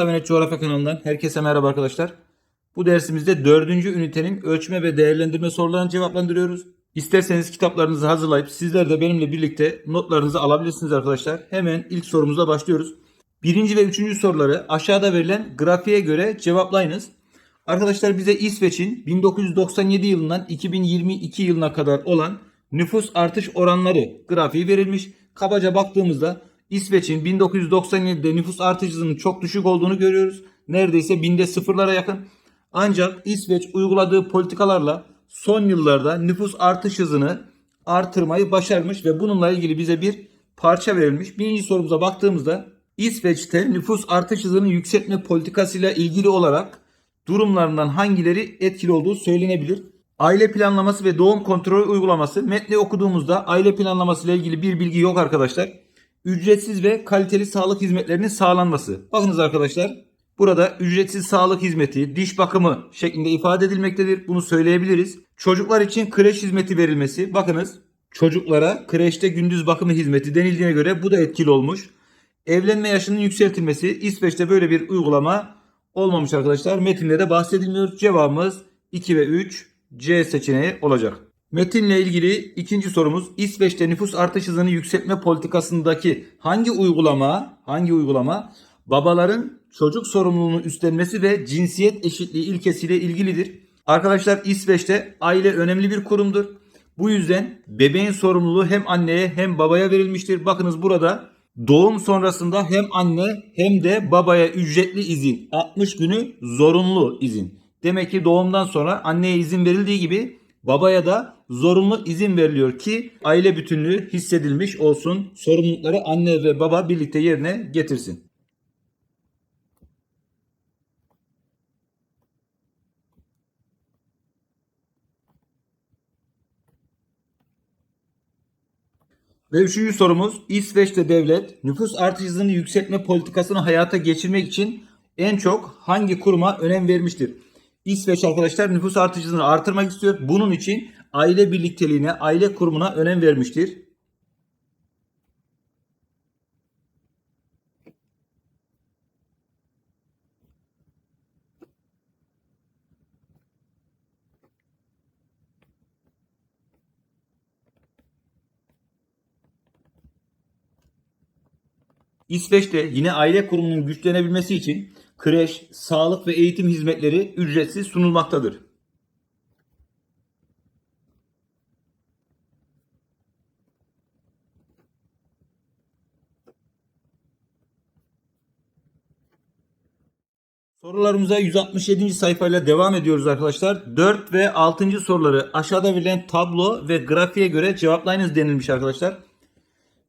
Kısa ve Net Coğrafya kanalından herkese merhaba arkadaşlar. Bu dersimizde 4. ünitenin ölçme ve değerlendirme sorularını cevaplandırıyoruz. İsterseniz kitaplarınızı hazırlayıp sizler de benimle birlikte notlarınızı alabilirsiniz arkadaşlar. Hemen ilk sorumuza başlıyoruz. Birinci ve üçüncü soruları aşağıda verilen grafiğe göre cevaplayınız. Arkadaşlar bize İsveç'in 1997 yılından 2022 yılına kadar olan nüfus artış oranları grafiği verilmiş. Kabaca baktığımızda İsveç'in 1997'de nüfus artış hızının çok düşük olduğunu görüyoruz. Neredeyse binde sıfırlara yakın. Ancak İsveç uyguladığı politikalarla son yıllarda nüfus artış hızını artırmayı başarmış ve bununla ilgili bize bir parça verilmiş. Birinci sorumuza baktığımızda İsveç'te nüfus artış hızını yükseltme politikasıyla ilgili olarak durumlarından hangileri etkili olduğu söylenebilir. Aile planlaması ve doğum kontrolü uygulaması metni okuduğumuzda aile planlaması ile ilgili bir bilgi yok arkadaşlar. Ücretsiz ve kaliteli sağlık hizmetlerinin sağlanması. Bakınız arkadaşlar burada ücretsiz sağlık hizmeti, diş bakımı şeklinde ifade edilmektedir. Bunu söyleyebiliriz. Çocuklar için kreş hizmeti verilmesi. Bakınız çocuklara kreşte gündüz bakımı hizmeti denildiğine göre bu da etkili olmuş. Evlenme yaşının yükseltilmesi İsveç'te böyle bir uygulama olmamış arkadaşlar. Metinde de bahsedilmiyor. Cevabımız 2 ve 3 C seçeneği olacak. Metinle ilgili ikinci sorumuz İsveç'te nüfus artış hızını yükseltme politikasındaki hangi uygulama hangi uygulama babaların çocuk sorumluluğunu üstlenmesi ve cinsiyet eşitliği ilkesiyle ilgilidir. Arkadaşlar İsveç'te aile önemli bir kurumdur. Bu yüzden bebeğin sorumluluğu hem anneye hem babaya verilmiştir. Bakınız burada doğum sonrasında hem anne hem de babaya ücretli izin 60 günü zorunlu izin. Demek ki doğumdan sonra anneye izin verildiği gibi babaya da zorunlu izin veriliyor ki aile bütünlüğü hissedilmiş olsun. Sorumlulukları anne ve baba birlikte yerine getirsin. Ve üçüncü sorumuz İsveç'te devlet nüfus artış hızını yükseltme politikasını hayata geçirmek için en çok hangi kuruma önem vermiştir? İsveç arkadaşlar nüfus artış hızını artırmak istiyor. Bunun için aile birlikteliğine, aile kurumuna önem vermiştir. İsveç'te yine aile kurumunun güçlenebilmesi için kreş, sağlık ve eğitim hizmetleri ücretsiz sunulmaktadır. Sorularımıza 167. sayfayla devam ediyoruz arkadaşlar. 4 ve 6. soruları aşağıda verilen tablo ve grafiğe göre cevaplayınız denilmiş arkadaşlar.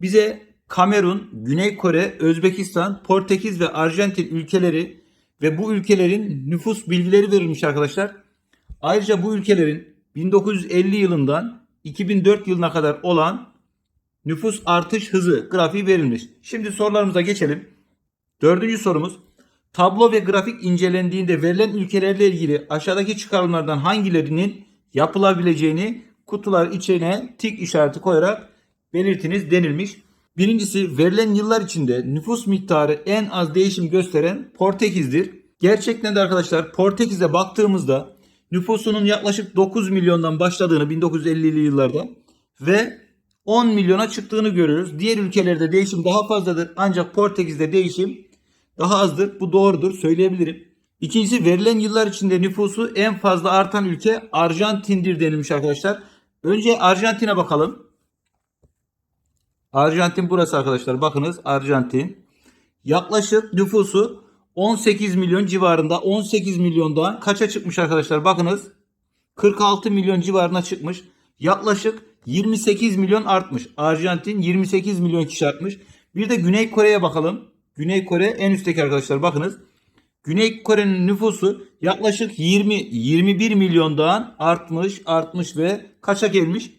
Bize Kamerun, Güney Kore, Özbekistan, Portekiz ve Arjantin ülkeleri ve bu ülkelerin nüfus bilgileri verilmiş arkadaşlar. Ayrıca bu ülkelerin 1950 yılından 2004 yılına kadar olan nüfus artış hızı grafiği verilmiş. Şimdi sorularımıza geçelim. Dördüncü sorumuz. Tablo ve grafik incelendiğinde verilen ülkelerle ilgili aşağıdaki çıkarımlardan hangilerinin yapılabileceğini kutular içine tik işareti koyarak belirtiniz denilmiş. Birincisi verilen yıllar içinde nüfus miktarı en az değişim gösteren Portekiz'dir. Gerçekten de arkadaşlar Portekiz'e baktığımızda nüfusunun yaklaşık 9 milyondan başladığını 1950'li yıllarda ve 10 milyona çıktığını görüyoruz. Diğer ülkelerde değişim daha fazladır ancak Portekiz'de değişim daha azdır. Bu doğrudur söyleyebilirim. İkincisi verilen yıllar içinde nüfusu en fazla artan ülke Arjantin'dir denilmiş arkadaşlar. Önce Arjantin'e bakalım. Arjantin burası arkadaşlar. Bakınız Arjantin. Yaklaşık nüfusu 18 milyon civarında. 18 milyondan kaça çıkmış arkadaşlar? Bakınız 46 milyon civarına çıkmış. Yaklaşık 28 milyon artmış. Arjantin 28 milyon kişi artmış. Bir de Güney Kore'ye bakalım. Güney Kore en üstteki arkadaşlar bakınız. Güney Kore'nin nüfusu yaklaşık 20 21 milyondan artmış, artmış ve kaça gelmiş?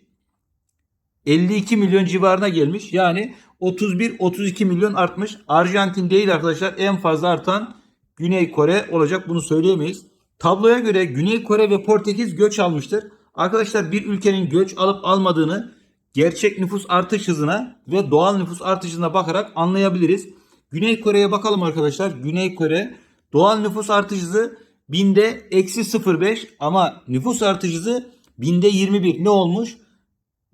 52 milyon civarına gelmiş. Yani 31-32 milyon artmış. Arjantin değil arkadaşlar en fazla artan Güney Kore olacak bunu söyleyemeyiz. Tabloya göre Güney Kore ve Portekiz göç almıştır. Arkadaşlar bir ülkenin göç alıp almadığını gerçek nüfus artış hızına ve doğal nüfus artış hızına bakarak anlayabiliriz. Güney Kore'ye bakalım arkadaşlar. Güney Kore doğal nüfus artış hızı binde eksi 0.5 ama nüfus artış hızı binde 21. Ne olmuş?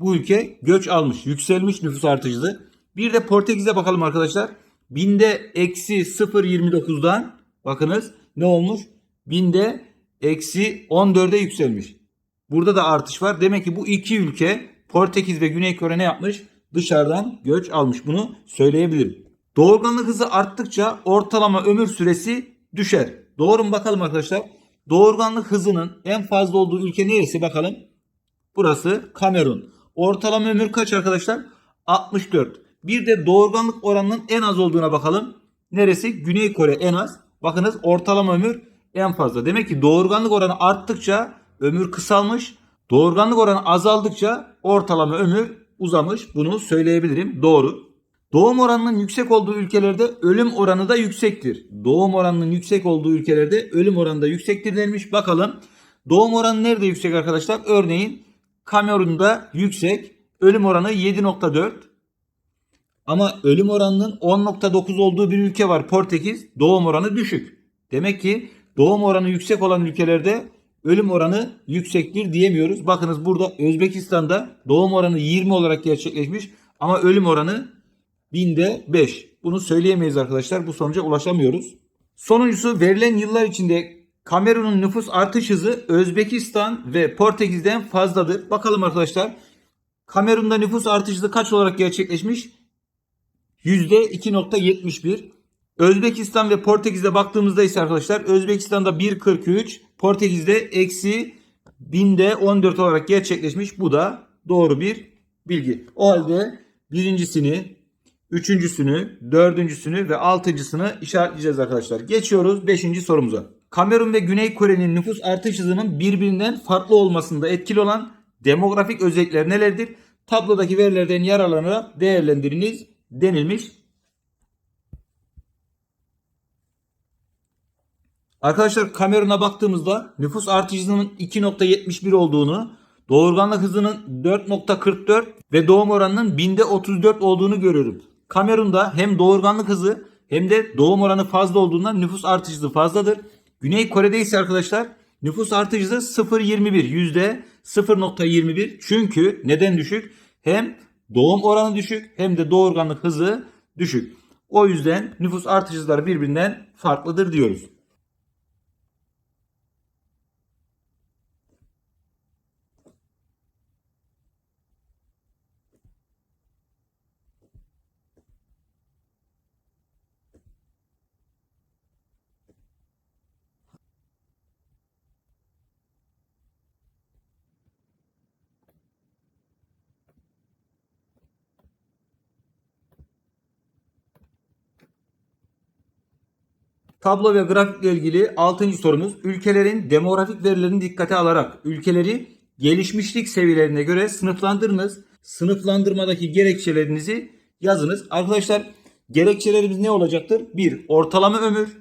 Bu ülke göç almış. Yükselmiş nüfus artış hızı. Bir de Portekiz'e bakalım arkadaşlar. Binde eksi 0.29'dan bakınız ne olmuş? Binde eksi 14'e yükselmiş. Burada da artış var. Demek ki bu iki ülke Portekiz ve Güney Kore ne yapmış? Dışarıdan göç almış. Bunu söyleyebilirim. Doğurganlık hızı arttıkça ortalama ömür süresi düşer. Doğru mu bakalım arkadaşlar? Doğurganlık hızının en fazla olduğu ülke neresi bakalım? Burası Kamerun. Ortalama ömür kaç arkadaşlar? 64. Bir de doğurganlık oranının en az olduğuna bakalım. Neresi? Güney Kore en az. Bakınız ortalama ömür en fazla. Demek ki doğurganlık oranı arttıkça ömür kısalmış. Doğurganlık oranı azaldıkça ortalama ömür uzamış. Bunu söyleyebilirim. Doğru. Doğum oranının yüksek olduğu ülkelerde ölüm oranı da yüksektir. Doğum oranının yüksek olduğu ülkelerde ölüm oranı da yüksektir denilmiş. Bakalım doğum oranı nerede yüksek arkadaşlar? Örneğin Kamerun'da yüksek. Ölüm oranı 7.4. Ama ölüm oranının 10.9 olduğu bir ülke var Portekiz. Doğum oranı düşük. Demek ki doğum oranı yüksek olan ülkelerde ölüm oranı yüksektir diyemiyoruz. Bakınız burada Özbekistan'da doğum oranı 20 olarak gerçekleşmiş ama ölüm oranı binde 5. Bunu söyleyemeyiz arkadaşlar. Bu sonuca ulaşamıyoruz. Sonuncusu verilen yıllar içinde Kamerun'un nüfus artış hızı Özbekistan ve Portekiz'den fazladır. Bakalım arkadaşlar. Kamerun'da nüfus artış hızı kaç olarak gerçekleşmiş? %2.71. Özbekistan ve Portekiz'e baktığımızda ise arkadaşlar Özbekistan'da 1.43, Portekiz'de eksi binde 14 olarak gerçekleşmiş. Bu da doğru bir bilgi. O halde birincisini, üçüncüsünü, dördüncüsünü ve altıncısını işaretleyeceğiz arkadaşlar. Geçiyoruz beşinci sorumuza. Kamerun ve Güney Kore'nin nüfus artış hızının birbirinden farklı olmasında etkili olan demografik özellikler nelerdir? Tablodaki verilerden yararlanarak değerlendiriniz denilmiş. Arkadaşlar Kamerun'a baktığımızda nüfus artış hızının 2.71 olduğunu, doğurganlık hızının 4.44 ve doğum oranının binde 34 olduğunu görüyorum. Kamerun'da hem doğurganlık hızı hem de doğum oranı fazla olduğundan nüfus artış hızı fazladır. Güney Kore'de ise arkadaşlar nüfus artış hızı 0.21 yüzde 0.21 çünkü neden düşük? Hem doğum oranı düşük hem de doğurganlık hızı düşük. O yüzden nüfus artış hızları birbirinden farklıdır diyoruz. Tablo ve grafikle ilgili 6. sorumuz ülkelerin demografik verilerini dikkate alarak ülkeleri gelişmişlik seviyelerine göre sınıflandırınız. Sınıflandırmadaki gerekçelerinizi yazınız. Arkadaşlar gerekçelerimiz ne olacaktır? 1. Ortalama ömür.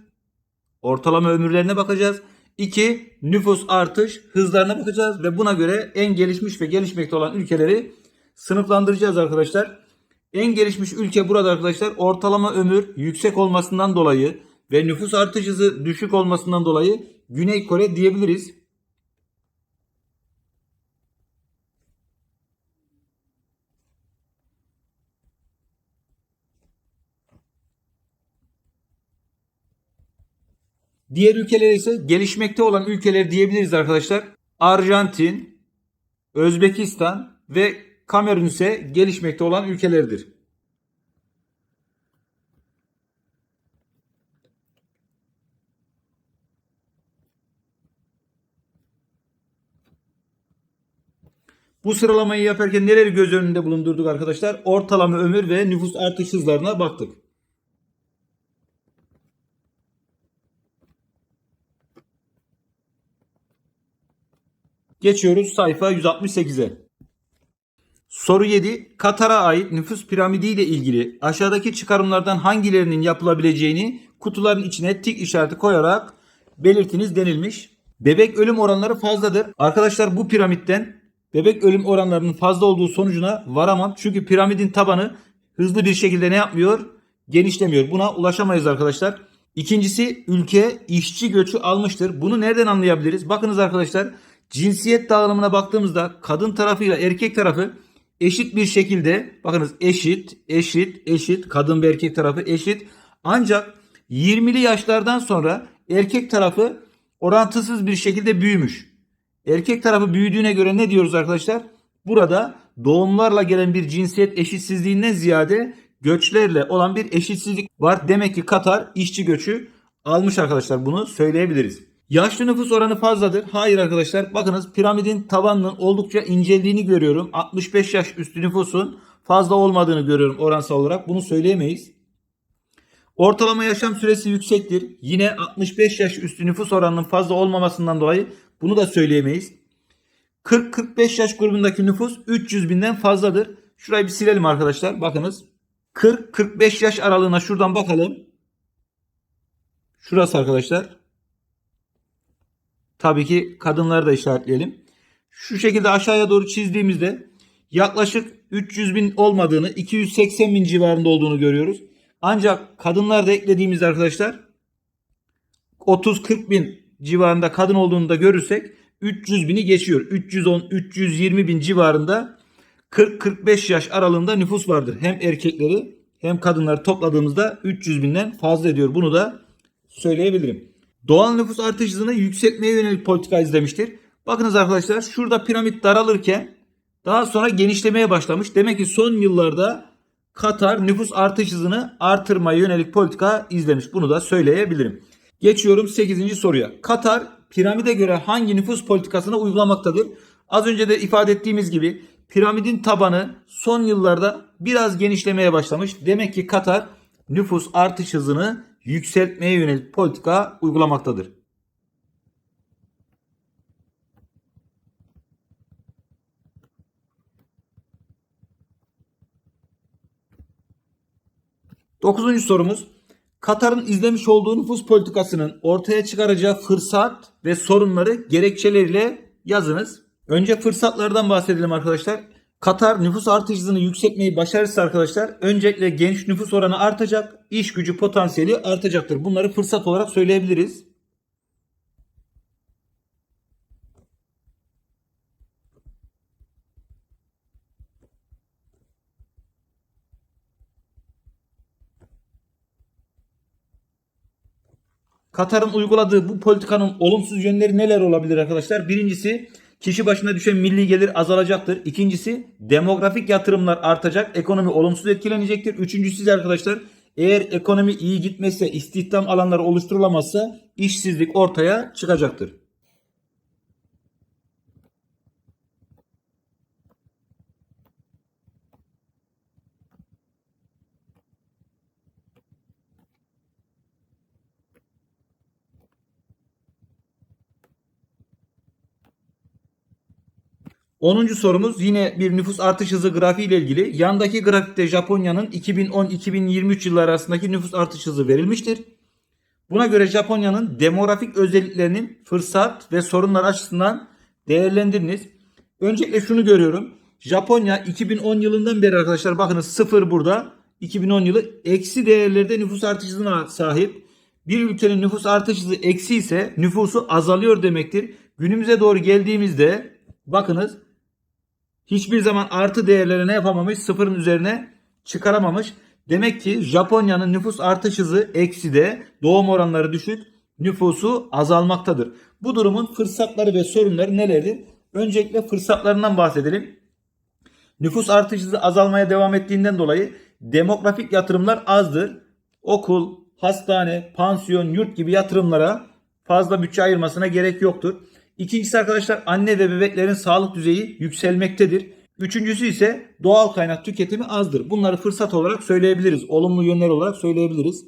Ortalama ömürlerine bakacağız. 2. Nüfus artış hızlarına bakacağız ve buna göre en gelişmiş ve gelişmekte olan ülkeleri sınıflandıracağız arkadaşlar. En gelişmiş ülke burada arkadaşlar ortalama ömür yüksek olmasından dolayı ve nüfus artış hızı düşük olmasından dolayı Güney Kore diyebiliriz. Diğer ülkeler ise gelişmekte olan ülkeler diyebiliriz arkadaşlar. Arjantin, Özbekistan ve Kamerun ise gelişmekte olan ülkelerdir. Bu sıralamayı yaparken neleri göz önünde bulundurduk arkadaşlar? Ortalama ömür ve nüfus artış hızlarına baktık. Geçiyoruz sayfa 168'e. Soru 7. Katar'a ait nüfus piramidi ile ilgili aşağıdaki çıkarımlardan hangilerinin yapılabileceğini kutuların içine tik işareti koyarak belirtiniz denilmiş. Bebek ölüm oranları fazladır. Arkadaşlar bu piramitten bebek ölüm oranlarının fazla olduğu sonucuna varamam. Çünkü piramidin tabanı hızlı bir şekilde ne yapmıyor? genişlemiyor. Buna ulaşamayız arkadaşlar. İkincisi ülke işçi göçü almıştır. Bunu nereden anlayabiliriz? Bakınız arkadaşlar cinsiyet dağılımına baktığımızda kadın tarafıyla erkek tarafı eşit bir şekilde bakınız eşit, eşit, eşit kadın ve erkek tarafı eşit. Ancak 20'li yaşlardan sonra erkek tarafı orantısız bir şekilde büyümüş. Erkek tarafı büyüdüğüne göre ne diyoruz arkadaşlar? Burada doğumlarla gelen bir cinsiyet eşitsizliğinden ziyade göçlerle olan bir eşitsizlik var. Demek ki Katar işçi göçü almış arkadaşlar bunu söyleyebiliriz. Yaşlı nüfus oranı fazladır. Hayır arkadaşlar bakınız piramidin tabanının oldukça inceldiğini görüyorum. 65 yaş üstü nüfusun fazla olmadığını görüyorum oransal olarak. Bunu söyleyemeyiz. Ortalama yaşam süresi yüksektir. Yine 65 yaş üstü nüfus oranının fazla olmamasından dolayı bunu da söyleyemeyiz. 40-45 yaş grubundaki nüfus 300 binden fazladır. Şurayı bir silelim arkadaşlar. Bakınız. 40-45 yaş aralığına şuradan bakalım. Şurası arkadaşlar. Tabii ki kadınları da işaretleyelim. Şu şekilde aşağıya doğru çizdiğimizde yaklaşık 300 bin olmadığını 280 bin civarında olduğunu görüyoruz. Ancak kadınlar da eklediğimizde arkadaşlar 30-40 bin civarında kadın olduğunu da görürsek 300 bini geçiyor. 310-320 bin civarında 40-45 yaş aralığında nüfus vardır. Hem erkekleri hem kadınları topladığımızda 300 binden fazla ediyor. Bunu da söyleyebilirim. Doğal nüfus artış hızını yükseltmeye yönelik politika izlemiştir. Bakınız arkadaşlar şurada piramit daralırken daha sonra genişlemeye başlamış. Demek ki son yıllarda Katar nüfus artış hızını artırmaya yönelik politika izlemiş. Bunu da söyleyebilirim. Geçiyorum 8. soruya. Katar piramide göre hangi nüfus politikasını uygulamaktadır? Az önce de ifade ettiğimiz gibi piramidin tabanı son yıllarda biraz genişlemeye başlamış. Demek ki Katar nüfus artış hızını yükseltmeye yönelik politika uygulamaktadır. Dokuzuncu sorumuz. Katar'ın izlemiş olduğu nüfus politikasının ortaya çıkaracağı fırsat ve sorunları gerekçeleriyle yazınız. Önce fırsatlardan bahsedelim arkadaşlar. Katar nüfus artış hızını yükseltmeyi başarırsa arkadaşlar öncelikle genç nüfus oranı artacak, iş gücü potansiyeli artacaktır. Bunları fırsat olarak söyleyebiliriz. Katar'ın uyguladığı bu politikanın olumsuz yönleri neler olabilir arkadaşlar? Birincisi kişi başına düşen milli gelir azalacaktır. İkincisi demografik yatırımlar artacak. Ekonomi olumsuz etkilenecektir. Üçüncüsü arkadaşlar eğer ekonomi iyi gitmezse istihdam alanları oluşturulamazsa işsizlik ortaya çıkacaktır. Onuncu sorumuz yine bir nüfus artış hızı grafiği ile ilgili. Yandaki grafikte Japonya'nın 2010-2023 yılları arasındaki nüfus artış hızı verilmiştir. Buna göre Japonya'nın demografik özelliklerinin fırsat ve sorunlar açısından değerlendiriniz. Öncelikle şunu görüyorum. Japonya 2010 yılından beri arkadaşlar bakınız sıfır burada. 2010 yılı eksi değerlerde nüfus artış hızına sahip. Bir ülkenin nüfus artış hızı eksi ise nüfusu azalıyor demektir. Günümüze doğru geldiğimizde bakınız hiçbir zaman artı değerleri ne yapamamış? Sıfırın üzerine çıkaramamış. Demek ki Japonya'nın nüfus artış hızı eksi de doğum oranları düşük nüfusu azalmaktadır. Bu durumun fırsatları ve sorunları nelerdir? Öncelikle fırsatlarından bahsedelim. Nüfus artış hızı azalmaya devam ettiğinden dolayı demografik yatırımlar azdır. Okul, hastane, pansiyon, yurt gibi yatırımlara fazla bütçe ayırmasına gerek yoktur. İkincisi arkadaşlar anne ve bebeklerin sağlık düzeyi yükselmektedir. Üçüncüsü ise doğal kaynak tüketimi azdır. Bunları fırsat olarak söyleyebiliriz. Olumlu yönler olarak söyleyebiliriz.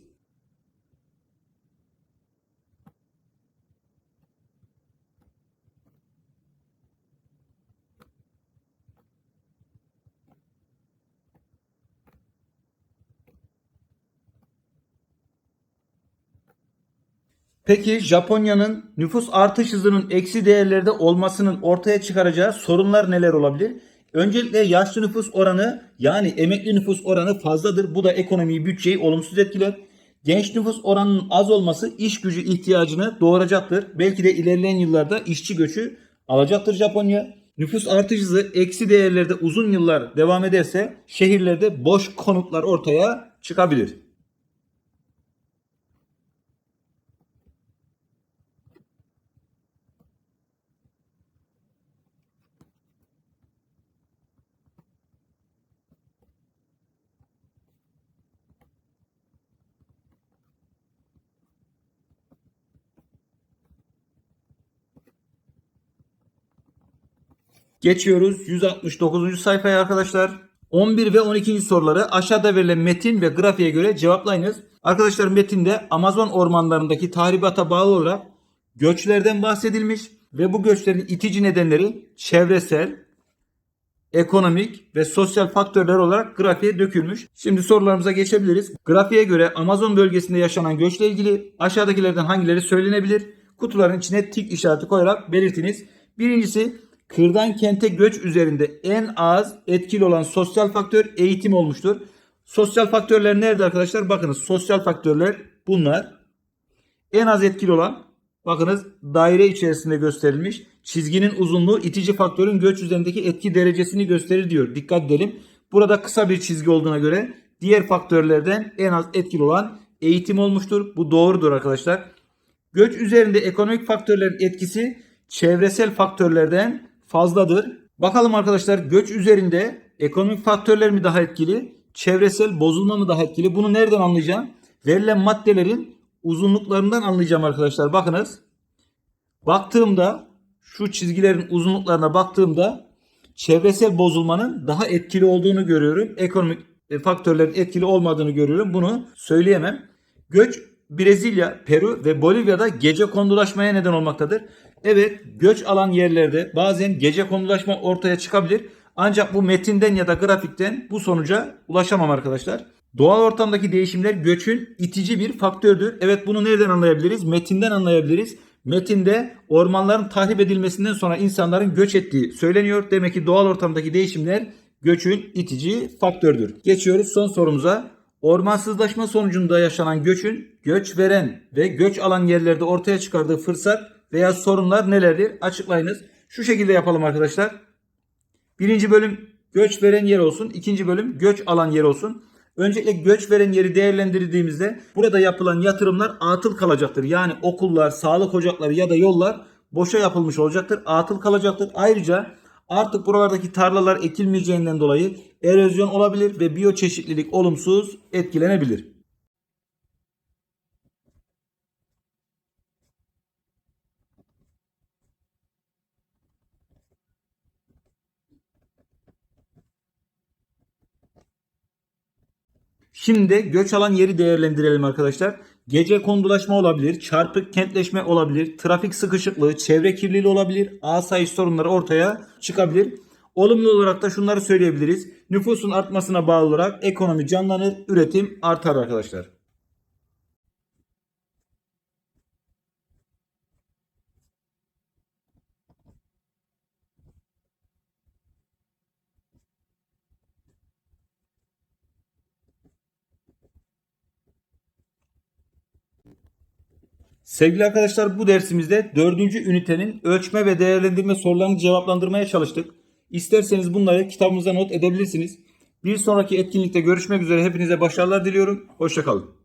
Peki Japonya'nın nüfus artış hızının eksi değerlerde olmasının ortaya çıkaracağı sorunlar neler olabilir? Öncelikle yaşlı nüfus oranı yani emekli nüfus oranı fazladır. Bu da ekonomiyi, bütçeyi olumsuz etkiler. Genç nüfus oranının az olması iş gücü ihtiyacını doğuracaktır. Belki de ilerleyen yıllarda işçi göçü alacaktır Japonya. Nüfus artış hızı eksi değerlerde uzun yıllar devam ederse şehirlerde boş konutlar ortaya çıkabilir. Geçiyoruz 169. sayfaya arkadaşlar. 11 ve 12. soruları aşağıda verilen metin ve grafiğe göre cevaplayınız. Arkadaşlar metinde Amazon ormanlarındaki tahribata bağlı olarak göçlerden bahsedilmiş ve bu göçlerin itici nedenleri çevresel, ekonomik ve sosyal faktörler olarak grafiğe dökülmüş. Şimdi sorularımıza geçebiliriz. Grafiğe göre Amazon bölgesinde yaşanan göçle ilgili aşağıdakilerden hangileri söylenebilir? Kutuların içine tik işareti koyarak belirtiniz. Birincisi kırdan kente göç üzerinde en az etkili olan sosyal faktör eğitim olmuştur. Sosyal faktörler nerede arkadaşlar? Bakınız sosyal faktörler bunlar. En az etkili olan bakınız daire içerisinde gösterilmiş. Çizginin uzunluğu itici faktörün göç üzerindeki etki derecesini gösterir diyor. Dikkat edelim. Burada kısa bir çizgi olduğuna göre diğer faktörlerden en az etkili olan eğitim olmuştur. Bu doğrudur arkadaşlar. Göç üzerinde ekonomik faktörlerin etkisi çevresel faktörlerden fazladır. Bakalım arkadaşlar göç üzerinde ekonomik faktörler mi daha etkili, çevresel bozulma mı daha etkili? Bunu nereden anlayacağım? Verilen maddelerin uzunluklarından anlayacağım arkadaşlar. Bakınız. Baktığımda şu çizgilerin uzunluklarına baktığımda çevresel bozulmanın daha etkili olduğunu görüyorum. Ekonomik e, faktörlerin etkili olmadığını görüyorum. Bunu söyleyemem. Göç Brezilya, Peru ve Bolivya'da gece kondulaşmaya neden olmaktadır. Evet göç alan yerlerde bazen gece kondulaşma ortaya çıkabilir. Ancak bu metinden ya da grafikten bu sonuca ulaşamam arkadaşlar. Doğal ortamdaki değişimler göçün itici bir faktördür. Evet bunu nereden anlayabiliriz? Metinden anlayabiliriz. Metinde ormanların tahrip edilmesinden sonra insanların göç ettiği söyleniyor. Demek ki doğal ortamdaki değişimler göçün itici faktördür. Geçiyoruz son sorumuza. Ormansızlaşma sonucunda yaşanan göçün göç veren ve göç alan yerlerde ortaya çıkardığı fırsat veya sorunlar nelerdir? Açıklayınız. Şu şekilde yapalım arkadaşlar. Birinci bölüm göç veren yer olsun. ikinci bölüm göç alan yer olsun. Öncelikle göç veren yeri değerlendirdiğimizde burada yapılan yatırımlar atıl kalacaktır. Yani okullar, sağlık ocakları ya da yollar boşa yapılmış olacaktır. Atıl kalacaktır. Ayrıca artık buralardaki tarlalar ekilmeyeceğinden dolayı erozyon olabilir ve biyoçeşitlilik olumsuz etkilenebilir. Şimdi göç alan yeri değerlendirelim arkadaşlar. Gece kondulaşma olabilir, çarpık kentleşme olabilir, trafik sıkışıklığı, çevre kirliliği olabilir, asayiş sorunları ortaya çıkabilir. Olumlu olarak da şunları söyleyebiliriz. Nüfusun artmasına bağlı olarak ekonomi canlanır, üretim artar arkadaşlar. Sevgili arkadaşlar bu dersimizde dördüncü ünitenin ölçme ve değerlendirme sorularını cevaplandırmaya çalıştık. İsterseniz bunları kitabımıza not edebilirsiniz. Bir sonraki etkinlikte görüşmek üzere hepinize başarılar diliyorum. Hoşçakalın.